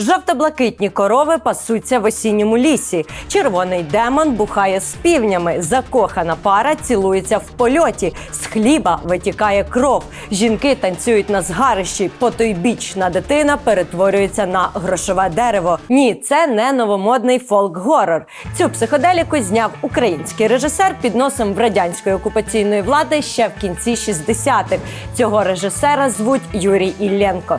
Жовто-блакитні корови пасуться в осінньому лісі. Червоний демон бухає з півнями. Закохана пара цілується в польоті. З хліба витікає кров. Жінки танцюють на згарищі. Потойбічна дитина перетворюється на грошове дерево. Ні, це не новомодний фолк-горор. Цю психоделіку зняв український режисер під носом в радянської окупаційної влади ще в кінці 60-х. Цього режисера звуть Юрій Ілленко.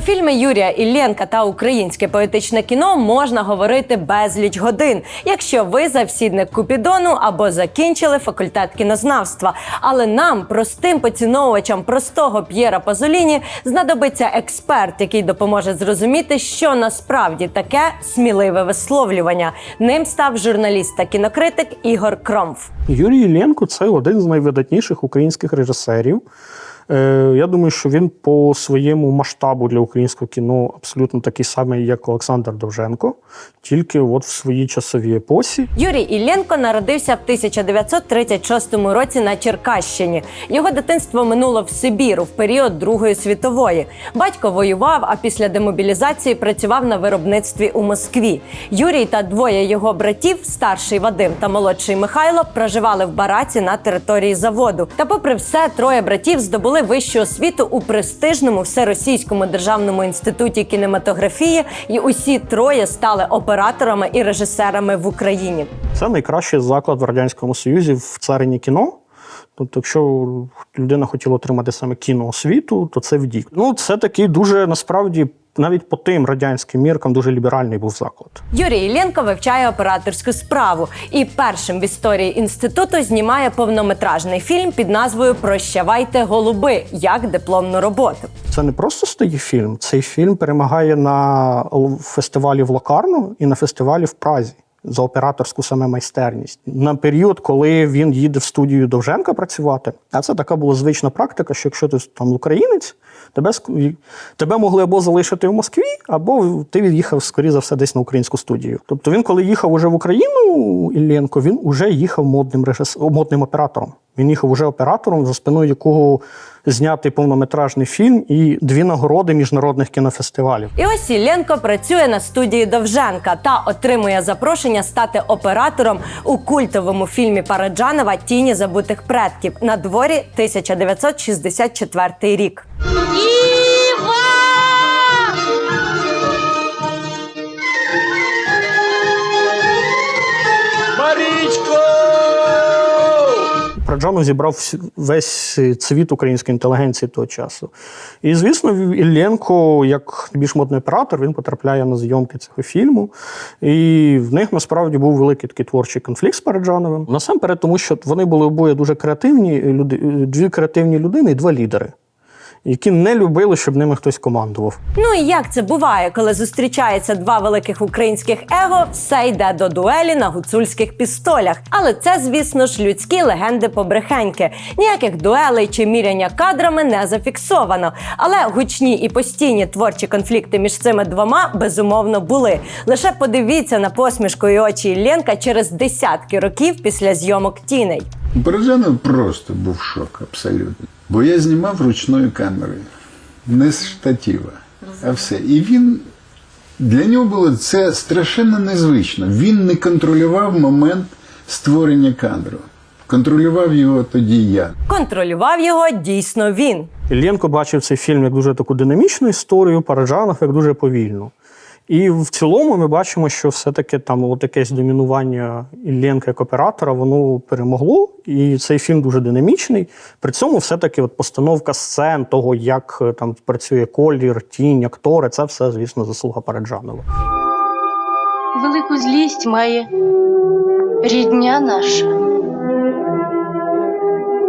Фільми Юрія Іллєнка та українське поетичне кіно можна говорити безліч годин, якщо ви завсідник Купідону або закінчили факультет кінознавства. Але нам, простим поціновувачам простого П'єра Пазоліні, знадобиться експерт, який допоможе зрозуміти, що насправді таке сміливе висловлювання. Ним став журналіст та кінокритик Ігор Кромф. Юрій Іллєнко – це один з найвидатніших українських режисерів. Е, Я думаю, що він по своєму масштабу для українського кіно абсолютно такий самий, як Олександр Довженко, тільки от в своїй часовій епосі. Юрій Ілленко народився в 1936 році на Черкащині. Його дитинство минуло в Сибіру в період Другої світової. Батько воював, а після демобілізації працював на виробництві у Москві. Юрій та двоє його братів, старший Вадим та молодший Михайло, проживали в бараці на території заводу. Та, попри все, троє братів здобули вищу освіту у престижному всеросійському державному інституті кінематографії, і усі троє стали операторами і режисерами в Україні. Це найкращий заклад в Радянському Союзі в царині кіно. Тобто, якщо людина хотіла отримати саме кіноосвіту, то це вдік. Ну, це такий дуже насправді навіть по тим радянським міркам дуже ліберальний був заклад. Юрій Іллєнко вивчає операторську справу і першим в історії інституту знімає повнометражний фільм під назвою Прощавайте голуби як дипломну роботу. Це не просто стоїть фільм. Цей фільм перемагає на фестивалі в Локарно і на фестивалі в Празі за операторську саме майстерність. На період, коли він їде в студію Довженка працювати, а це така була звична практика, що якщо ти там українець, тебе тебе могли або залишити в Москві, або ти від'їхав, скоріше за все, десь на українську студію. Тобто він, коли їхав уже в Україну, Іллєнко, він уже їхав модним режис... модним оператором. Він їхав уже оператором, за спиною якого знятий повнометражний фільм і дві нагороди міжнародних кінофестивалів. І ось Ілленко працює на студії Довженка та отримує запрошення стати оператором у культовому фільмі Параджанова Тіні забутих предків на дворі 1964 рік. Праджанов зібрав весь цвіт української інтелігенції того часу. І, звісно, Іллєнко, як більш модний оператор, він потрапляє на зйомки цього фільму. І в них насправді був великий такий творчий конфлікт з Параджановим. Насамперед, тому що вони були обоє дуже креативні люди, дві креативні людини і два лідери, які не любили, щоб ними хтось командував. Ну і як це буває, коли зустрічаються два великих українських его, все йде до дуелі на гуцульських пістолях. Але це, звісно ж, людські легенди побрехеньки. Ніяких дуелей чи міряння кадрами не зафіксовано. Але гучні і постійні творчі конфлікти між цими двома безумовно були. Лише подивіться на посмішку і очі Ілленка через десятки років після зйомок тіней. У просто був шок абсолютно. Бо я знімав ручною камерою, не з штатива, а все. І він для нього було це страшенно незвично. Він не контролював момент створення кадру. Контролював його тоді я. Контролював його дійсно він. Іллєнко бачив цей фільм як дуже таку динамічну історію, Параджанов як дуже повільну. І в цілому ми бачимо, що все-таки там от якесь домінування Іллєнка як оператора, воно перемогло. І цей фільм дуже динамічний. При цьому все-таки от постановка сцен, того, як е, там працює колір, тінь, актори, це все, звісно, заслуга Параджанова. Велику злість має рідня наша.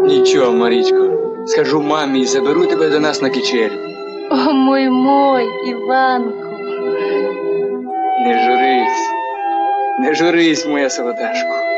Нічого, Марічко. Скажу мамі і заберу тебе до нас на кичель. О, мой мой, Іванку. Не журись. Не журись, моя солодашко.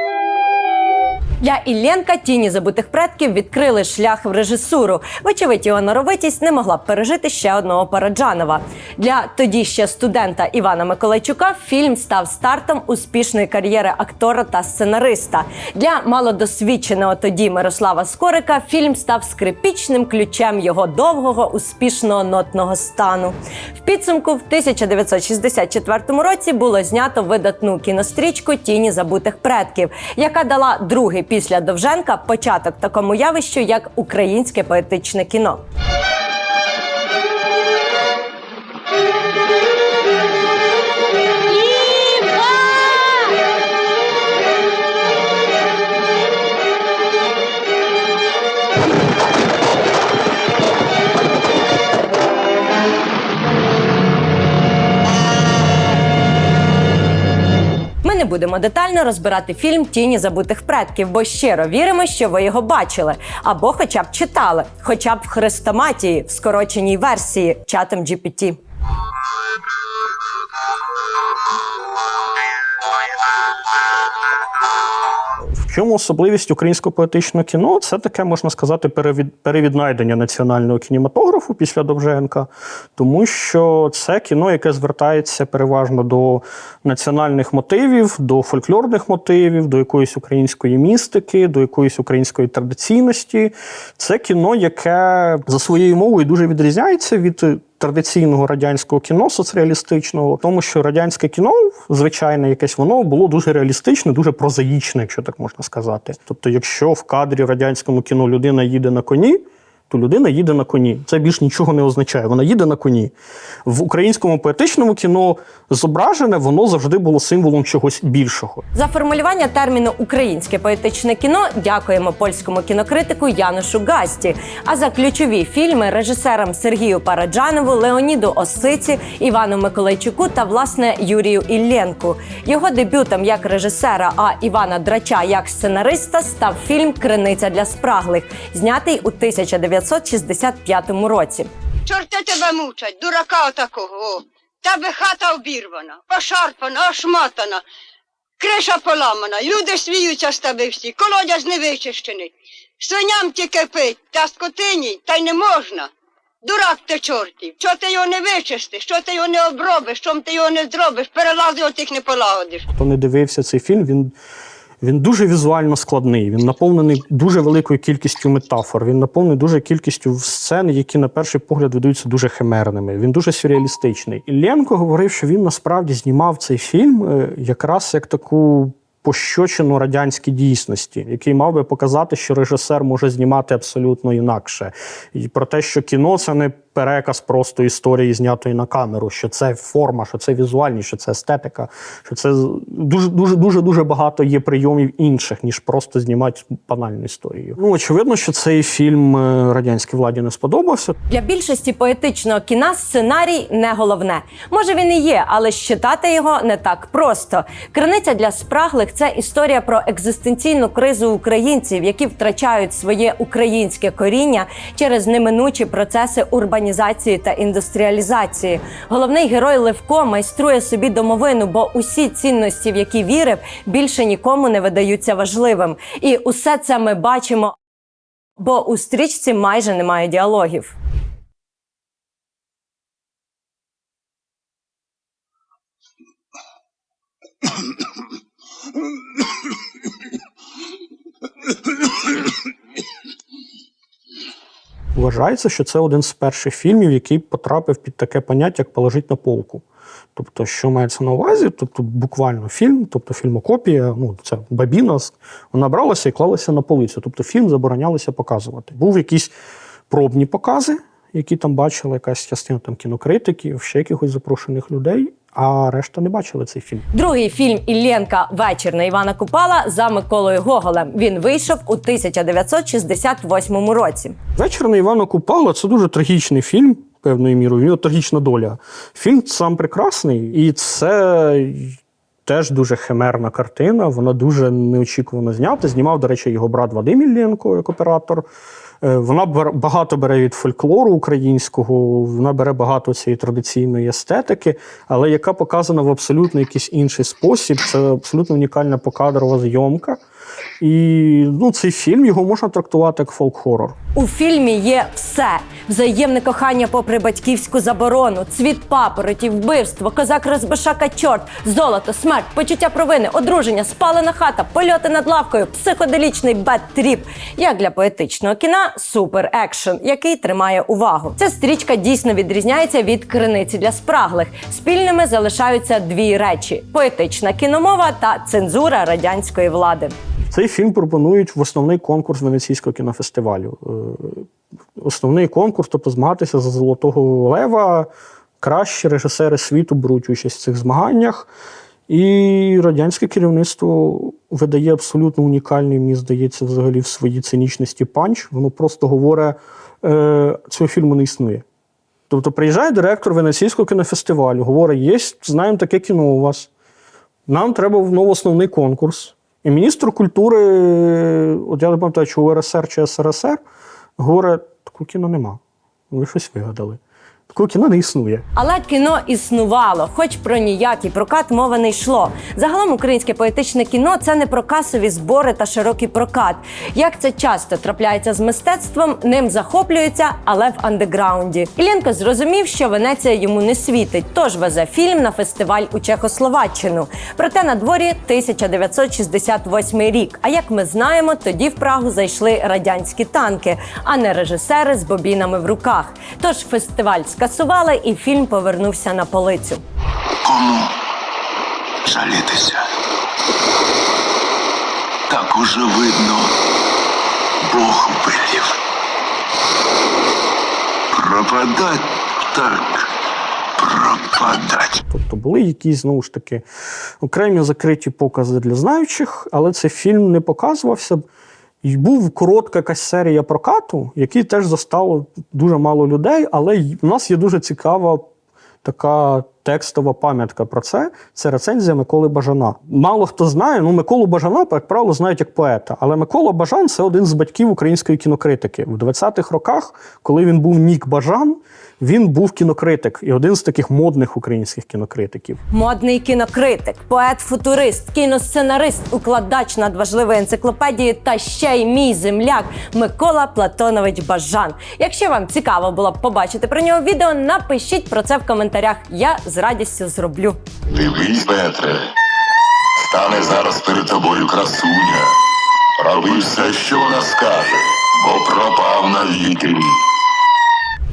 Для Ілленка тіні забутих предків відкрили шлях в режисуру. Вочевидь, його норовитість не могла б пережити ще одного Параджанова. Для тоді ще студента Івана Миколайчука фільм став стартом успішної кар'єри актора та сценариста. Для малодосвідченого тоді Мирослава Скорика фільм став скрипічним ключем його довгого успішного нотного стану. В підсумку в 1964 році було знято видатну кінострічку Тіні забутих предків, яка дала другий після Довженка початок такому явищу, як українське поетичне кіно. Не будемо детально розбирати фільм Тіні забутих предків, бо щиро віримо, що ви його бачили або хоча б читали, хоча б в хрестоматії в скороченій версії чатом GPT. Чому особливість українського поетичного кіно? Це таке, можна сказати, перевід, перевіднайдення національного кінематографу після Довженка, тому що це кіно, яке звертається переважно до національних мотивів, до фольклорних мотивів, до якоїсь української містики, до якоїсь української традиційності. Це кіно, яке за своєю мовою дуже відрізняється від традиційного радянського кіно соцреалістичного, тому що радянське кіно, звичайне, якесь воно було дуже реалістичне, дуже прозаїчне, якщо так можна сказати. Тобто, якщо в кадрі радянському кіно людина їде на коні. То людина їде на коні. Це більш нічого не означає. Вона їде на коні. В українському поетичному кіно зображене, воно завжди було символом чогось більшого. За формулювання терміну українське поетичне кіно дякуємо польському кінокритику Янушу Гасті. А за ключові фільми режисерам Сергію Параджанову, Леоніду Осиці, Івану Миколайчуку та власне Юрію Ілленку. Його дебютом як режисера, а Івана Драча як сценариста став фільм Криниця для спраглих, знятий у 1965 році. Чорти тебе мучать, дурака отакого. Тебе хата обірвана, пошарпана, ошматана, криша поламана, люди сміються з тебе всі, колодязь не вичищений. Свиням тільки пить, та скотині, та й не можна. Дурак ти чортів, що ти його не вичистиш, що ти його не обробиш, чом ти його не зробиш, перелази отих не полагодиш. Хто не дивився цей фільм, він, він дуже візуально складний. Він наповнений дуже великою кількістю метафор. Він наповнений дуже кількістю сцен, які на перший погляд видаються дуже химерними. Він дуже сюрреалістичний. Ілленко говорив, що він насправді знімав цей фільм е, якраз як таку. Пощочину радянській дійсності, який мав би показати, що режисер може знімати абсолютно інакше, і про те, що кіно це не переказ просто історії, знятої на камеру, що це форма, що це візуальність, що це естетика, що це дуже дуже дуже дуже багато є прийомів інших, ніж просто знімати банальну історію. Ну очевидно, що цей фільм е, радянській владі не сподобався. Для більшості поетичного кіна сценарій не головне. Може він і є, але щитати його не так просто. Криниця для спраглих це історія про екзистенційну кризу українців, які втрачають своє українське коріння через неминучі процеси урбанізації та індустріалізації. Головний герой Левко майструє собі домовину, бо усі цінності, в які вірив, більше нікому не видаються важливим. І усе це ми бачимо. Бо у стрічці майже немає діалогів. Вважається, що це один з перших фільмів, який потрапив під таке поняття, як положить на полку. Тобто, що мається на увазі? Тобто, буквально фільм, тобто фільмокопія, ну це бабіна, вона бралася і клалася на полицю. Тобто фільм заборонялося показувати. Був якісь пробні покази, які там бачила якась частина там кінокритиків, ще якихось запрошених людей. А решта не бачили цей фільм. Другий фільм Іллєнка Вечір на Івана Купала за Миколою Гоголем. Він вийшов у 1968 році. Вечір на Івана Купала це дуже трагічний фільм, певною мірою. В нього трагічна доля. Фільм сам прекрасний, і це теж дуже химерна картина. Вона дуже неочікувано знята. Знімав, до речі, його брат Вадим Іллєнко, як оператор. Е, Вона багато бере від фольклору українського, вона бере багато цієї традиційної естетики, але яка показана в абсолютно якийсь інший спосіб. Це абсолютно унікальна покадрова зйомка. І ну, цей фільм його можна трактувати як фолк-хорор. У фільмі є все: взаємне кохання попри батьківську заборону, цвіт папоротів, вбивство, козак розбишака чорт, золото, смерть, почуття провини, одруження, спалена хата, польоти над лавкою, психоделічний бет-тріп. Як для поетичного кіна, супер екшен, який тримає увагу. Ця стрічка дійсно відрізняється від криниці для спраглих. Спільними залишаються дві речі: поетична кіномова та цензура радянської влади. Цей фільм пропонують в основний конкурс Венеційського кінофестивалю. Е, Основний конкурс, тобто змагатися за Золотого Лева. Кращі режисери світу беруть участь в цих змаганнях. І радянське керівництво видає абсолютно унікальний, мені здається, взагалі в своїй цинічності панч. Воно просто говорить, е, цього фільму не існує. Тобто приїжджає директор Венеційського кінофестивалю, говорить: є, знаємо таке кіно у вас. Нам треба в основний конкурс. І міністр культури, от я не пам'ятаю, чи УРСР чи СРСР, говорить, такого кіно нема. Ви щось вигадали. Такого кіно не існує. Але кіно існувало, хоч про ніякий прокат мова не йшло. Загалом українське поетичне кіно це не про касові збори та широкий прокат. Як це часто трапляється з мистецтвом, ним захоплюється, але в андеграунді. Іллєнко зрозумів, що Венеція йому не світить, тож везе фільм на фестиваль у Чехословаччину. Проте на дворі 1968 рік. А як ми знаємо, тоді в Прагу зайшли радянські танки, а не режисери з бобінами в руках. Тож фестиваль скасували, і фільм повернувся на полицю. Кому жалітися? Так уже видно, Бог велів. Пропадать так пропадать. Тобто були якісь знову ж таки окремі закриті покази для знаючих, але цей фільм не показувався. І був коротка якась серія прокату, який теж застало дуже мало людей, але в нас є дуже цікава така текстова пам'ятка про це. Це рецензія Миколи Бажана. Мало хто знає, ну Миколу Бажана, як правило, знають як поета. Але Микола Бажан це один з батьків української кінокритики. В 20-х роках, коли він був Нік Бажан, він був кінокритик і один з таких модних українських кінокритиків. Модний кінокритик, поет-футурист, кіносценарист, укладач надважливої енциклопедії та ще й мій земляк Микола Платонович Бажан. Якщо вам цікаво було б побачити про нього відео, напишіть про це в коментарях. Я з радістю зроблю. Дивись, Петре, стане зараз перед тобою красуня. Роби все, що вона скаже, бо пропав навіки.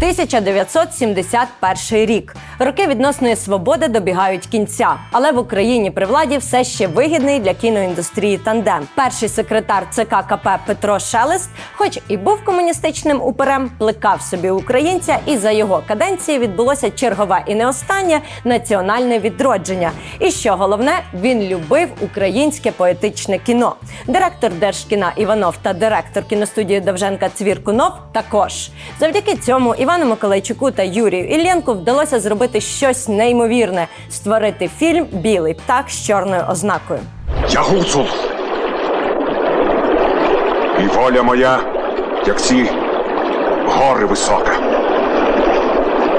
1971 рік. Роки відносної свободи добігають кінця, але в Україні при владі все ще вигідний для кіноіндустрії тандем. Перший секретар ЦК КП Петро Шелест, хоч і був комуністичним уперем, плекав собі українця, і за його каденції відбулося чергове і не останнє національне відродження. І що головне, він любив українське поетичне кіно. Директор Держкіна Іванов та директор кіностудії Довженка Цвіркунов також. Завдяки цьому Івану Миколайчуку та Юрію Іллєнку вдалося зробити щось неймовірне створити фільм Білий птах з чорною ознакою. Я гуцул. І воля моя, як ці гори висока,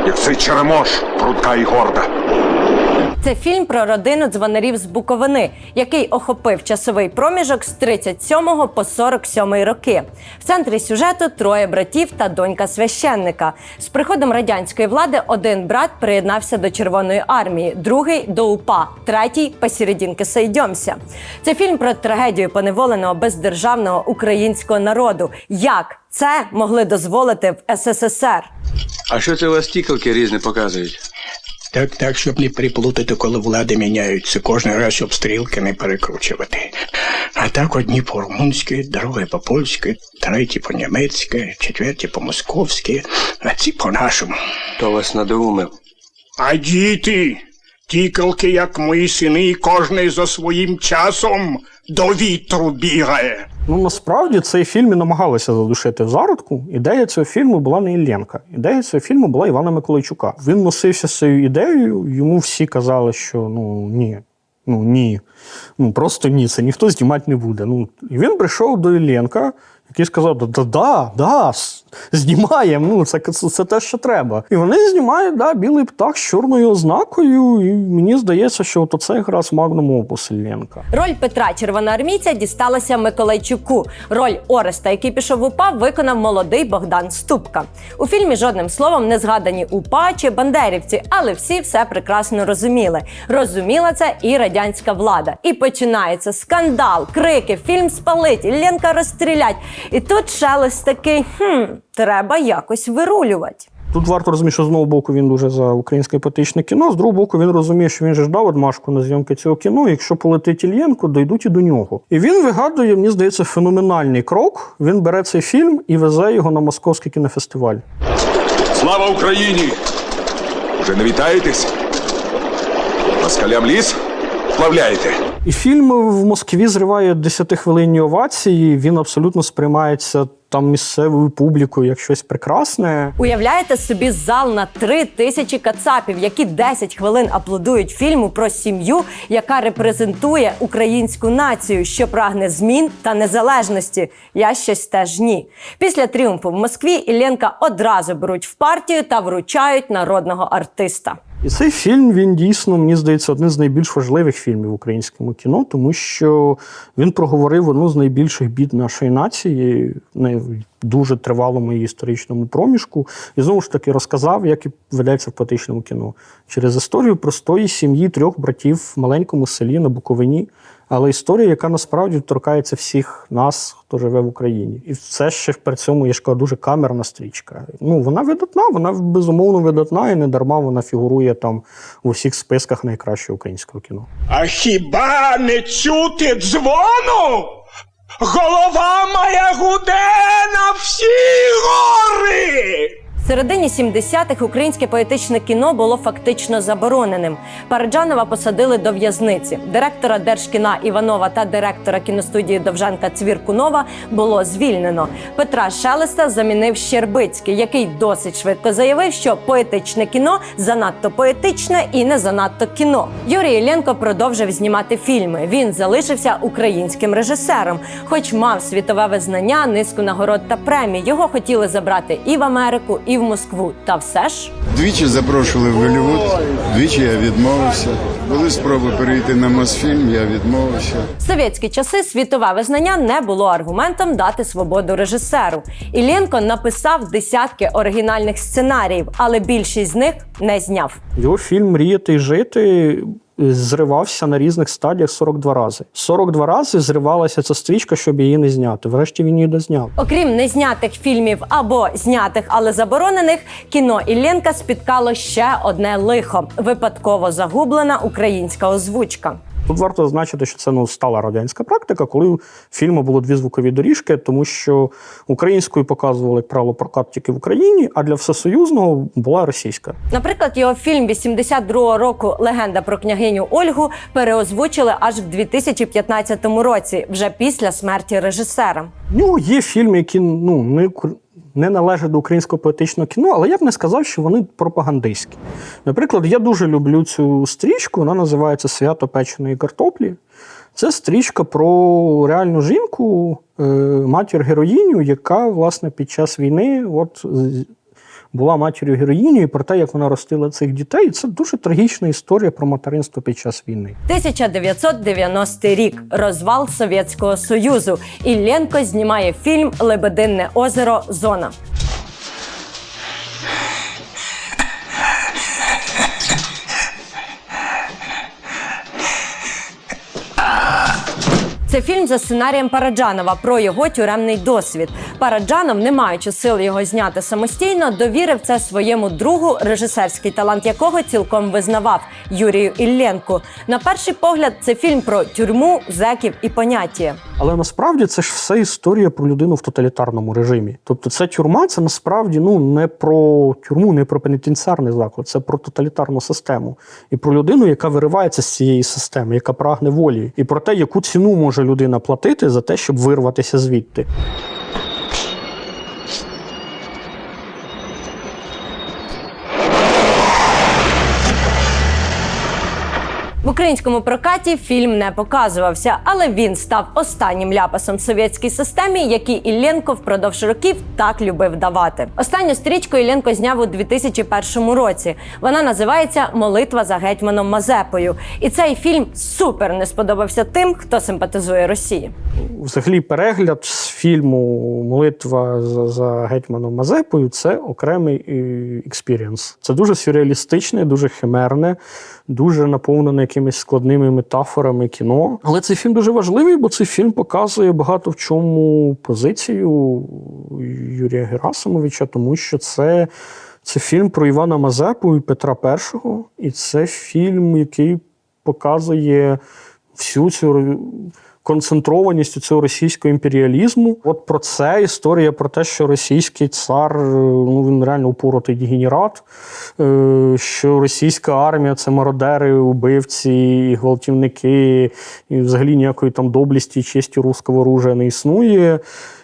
як цей черемош, прудка і горда. Це фільм про родину дзвонарів з Буковини, який охопив часовий проміжок з 37 по 47 роки. В центрі сюжету троє братів та донька священника. З приходом радянської влади один брат приєднався до Червоної армії, другий до УПА, третій посерединки сойдемся. Це фільм про трагедію поневоленого бездержавного українського народу. Як це могли дозволити в СССР? А що це у вас тікалки різні показують? Так, так, щоб не приплутати, коли влади міняються, кожен раз, щоб стрілки не перекручувати. А так одні по-румунськи, другі по-польськи, треті по-німецьки, четверті по-московськи, а ці по-нашому. То вас надоумив. А діти, тікалки, як мої сини, кожний за своїм часом до вітру бігає. Ну насправді цей фільм і намагалися задушити в зародку. Ідея цього фільму була не Іллєнка. Ідея цього фільму була Івана Миколайчука. Він носився з цією ідеєю. Йому всі казали, що ну ні. Ну ні. Ну просто ні, це ніхто знімати не буде. Ну він прийшов до Іллєнка який сказав: да, да, да, знімаємо. Ну, це, це, це те, що треба. І вони знімають да, білий птах з чорною ознакою. І мені здається, що от це якраз магнум опус Іллєнка. Роль Петра Червоноармійця дісталася Миколайчуку. Роль Ореста, який пішов в УПА, виконав молодий Богдан Ступка. У фільмі жодним словом не згадані УПА чи бандерівці, але всі все прекрасно розуміли. Розуміла це і радянська влада. І починається скандал, крики, фільм спалить, Ілленка розстрілять. І тут шелест такий: хм, треба якось вирулювати. Тут варто розуміти, що з одного боку він дуже за українське епатичне кіно, з другого боку він розуміє, що він же ждав одмашку на зйомки цього кіно. Якщо полетить Ільєнко, дойдуть і до нього. І він вигадує, мені здається, феноменальний крок. Він бере цей фільм і везе його на московський кінофестиваль. Слава Україні! Уже не вітаєтесь? Москалям ліс? Вплавляєте. І фільм в Москві зриває 10-хвилинні овації. Він абсолютно сприймається там місцевою публікою як щось прекрасне. Уявляєте собі зал на три тисячі кацапів, які 10 хвилин аплодують фільму про сім'ю, яка репрезентує українську націю, що прагне змін та незалежності. Я щось теж ні. Після тріумфу в Москві Ілленка одразу беруть в партію та вручають народного артиста. І цей фільм він дійсно, мені здається, один з найбільш важливих фільмів в українському кіно, тому що він проговорив одну з найбільших бід нашої нації в дуже тривалому її історичному проміжку. І знову ж таки розказав, як і ведеться в поетичному кіно через історію простої сім'ї трьох братів в маленькому селі на Буковині. Але історія, яка насправді торкається всіх нас, хто живе в Україні, і це ще при цьому є кажу, дуже камерна стрічка. Ну вона видатна, вона безумовно видатна, і не дарма вона фігурує там у всіх списках найкращого українського кіно. А хіба не чути дзвону? Голова моя гуде на всі гори! В середині 70-х українське поетичне кіно було фактично забороненим. Параджанова посадили до в'язниці. Директора Держкіна Іванова та директора кіностудії Довженка Цвіркунова було звільнено. Петра Шелеста замінив Щербицький, який досить швидко заявив, що поетичне кіно занадто поетичне і не занадто кіно. Юрій Іллєнко продовжив знімати фільми. Він залишився українським режисером, хоч мав світове визнання, низку нагород та премій. Його хотіли забрати і в Америку, в Москву. Та все ж Двічі запрошували в Голлівуд, двічі я відмовився. Були спроби перейти на Мосфільм, я відмовився. В совєтські часи світове визнання не було аргументом дати свободу режисеру. Іллєнко написав десятки оригінальних сценаріїв, але більшість з них не зняв. Його фільм Мріяти і жити зривався на різних стадіях 42 рази. 42 рази зривалася ця стрічка, щоб її не зняти. Врешті він її дозняв. Окрім незнятих фільмів або знятих, але заборонених, кіно Іллєнка спіткало ще одне лихо випадково загублена українська озвучка. Тут варто зазначити, що це ну стала радянська практика, коли у фільму було дві звукові доріжки, тому що українською показували як правило прокат тільки в Україні, а для всесоюзного була російська. Наприклад, його фільм 82-го року Легенда про княгиню Ольгу переозвучили аж в 2015 році, вже після смерті режисера. Нього є фільми, які ну не не належать до українського поетичного кіно, але я б не сказав, що вони пропагандистські. Наприклад, я дуже люблю цю стрічку, вона називається Свято печеної картоплі. Це стрічка про реальну жінку, е, матір героїню, яка власне під час війни от була матір'ю героїнею, про те, як вона ростила цих дітей. І Це дуже трагічна історія про материнство під час війни. 1990 рік. Розвал Совєтського Союзу. Ілленко знімає фільм Лебединне озеро. Зона. Це фільм за сценарієм Параджанова про його тюремний досвід. Параджанов, не маючи сил його зняти самостійно, довірив це своєму другу, режисерський талант якого цілком визнавав Юрію Ілленку. На перший погляд, це фільм про тюрму, зеків і поняття. Але насправді це ж все історія про людину в тоталітарному режимі. Тобто, ця тюрма це насправді ну не про тюрму, не про пенітенціарний заклад, це про тоталітарну систему і про людину, яка виривається з цієї системи, яка прагне волі, і про те, яку ціну може людина платити за те, щоб вирватися звідти. В українському прокаті фільм не показувався, але він став останнім ляпасом совєтській системі, який Ілленко впродовж років так любив давати. Останню стрічку Ілленко зняв у 2001 році. Вона називається Молитва за гетьманом Мазепою. І цей фільм супер не сподобався тим, хто симпатизує Росії. Взагалі, перегляд з фільму Молитва за, за гетьманом Мазепою це окремий експірієнс. Це дуже сюрреалістичне, дуже химерне, дуже наповнене якимись складними метафорами кіно. Але цей фільм дуже важливий, бо цей фільм показує багато в чому позицію Юрія Герасимовича, тому що це. Це фільм про Івана Мазепу і Петра І, і це фільм, який показує всю цю концентрованість цього російського імперіалізму. От про це історія про те, що російський цар ну він реально упоротий дегенерат, е, що російська армія це мародери, убивці, гвалтівники, і взагалі ніякої там доблісті і честі руського оружия не існує.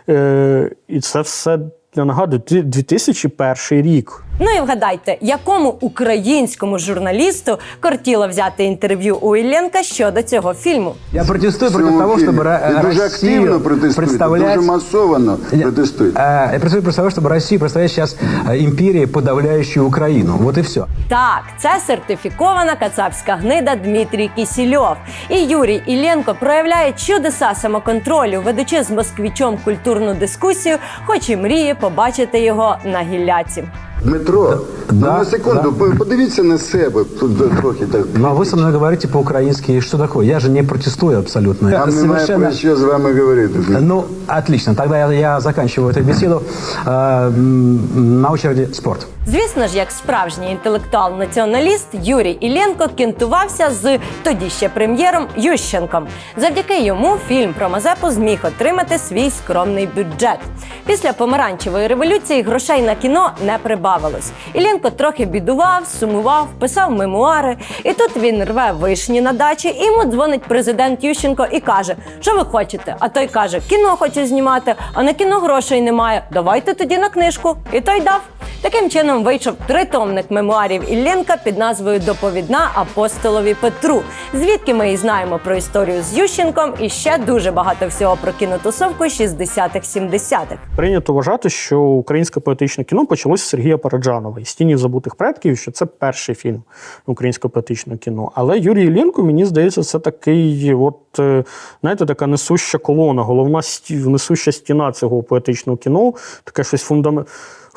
Е, І це все. Я нагадую, 2001 рік. Ну і вгадайте, якому українському журналісту кортіло взяти інтерв'ю у Ілленка щодо цього фільму? Я протестую против Цьому того, фільму. чтобы Ро- І дуже Россию активно протестуєте, представлять... дуже масово Я- протестуєте. Э, Я протестую против того, чтобы Россию представлять сейчас э, империей, подавляющей Украину. Вот и все. Так, це сертифікована кацапська гнида Дмитрій Кісільов. І Юрій Ілленко проявляє чудеса самоконтролю, ведучи з москвічом культурну дискусію, хоч і мріє побачити його на гілляці. Дмитро, ну, Да, на секунду, по- подивіться на себе тут трохи так. Но вы со мной говорите по-украински. Что такое? Я же не протестую абсолютно. Нам немає про що з вами говорити. Ну, отлично. Тогда я, я заканчиваю эту беседу. Э, м, на очереди спорт. Звісно ж, як справжній інтелектуал-націоналіст, Юрій Ілленко кінтувався з тоді ще прем'єром Ющенком. Завдяки йому фільм про Мазепу зміг отримати свій скромний бюджет. Після помаранчевої революції грошей на кіно не прибавилось. Ілленко трохи бідував, сумував, писав мемуари. І тут він рве вишні на дачі, і йому дзвонить президент Ющенко і каже: Що ви хочете? А той каже: кіно хочу знімати, а на кіно грошей немає. Давайте тоді на книжку. І той дав. Таким чином вийшов тритомник мемуарів Ілленка під назвою Доповідна апостолові Петру, звідки ми і знаємо про історію з Ющенком і ще дуже багато всього про кінотусовку 60-х-70-х. Прийнято вважати, що українське поетичне кіно почалося з Сергія Параджанова із тіні забутих предків, що це перший фільм українського поетичного кіно. Але Юрій Іллєнко, мені здається, це такий, от е, знаєте, така несуща колона, головна несуща стіна цього поетичного кіно, таке щось фундам...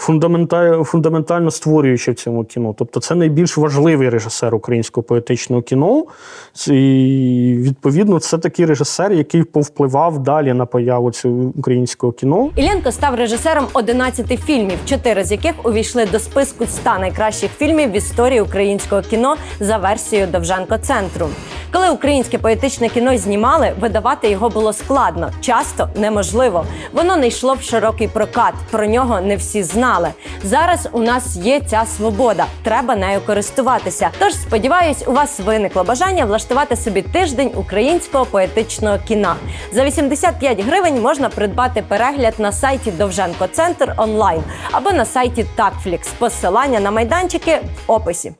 фундамента- фундаментально створююче в цьому кіно. Тобто це найбільш важливий режисер українського поетичного кіно. І відповідно це такий режисер, який повпливав далі на появу цього українського кіно. Ілленко став режисером 11 фільмів, чотири з яких увійшли до списку 100 найкращих фільмів в історії українського кіно за версією Довженко Центру. Коли українське поетичне кіно знімали, видавати його було складно, часто неможливо. Воно не йшло в широкий прокат. Про нього не всі знали. Зараз у нас є ця свобода. Треба нею користуватися. Тож сподіваюсь, у вас виникло бажання влаштувати собі тиждень українського поетичного кіна. За 85 гривень можна придбати перегляд на сайті Довженко Центр онлайн або на сайті Такфлікс. Посилання на майданчики в описі.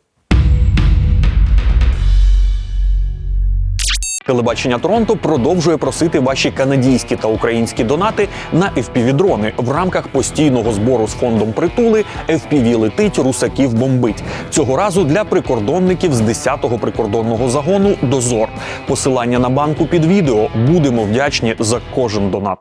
Телебачення Торонто продовжує просити ваші канадійські та українські донати на FPV-дрони в рамках постійного збору з фондом притули FPV летить, русаків бомбить. Цього разу для прикордонників з 10-го прикордонного загону Дозор. Посилання на банку під відео. Будемо вдячні за кожен донат.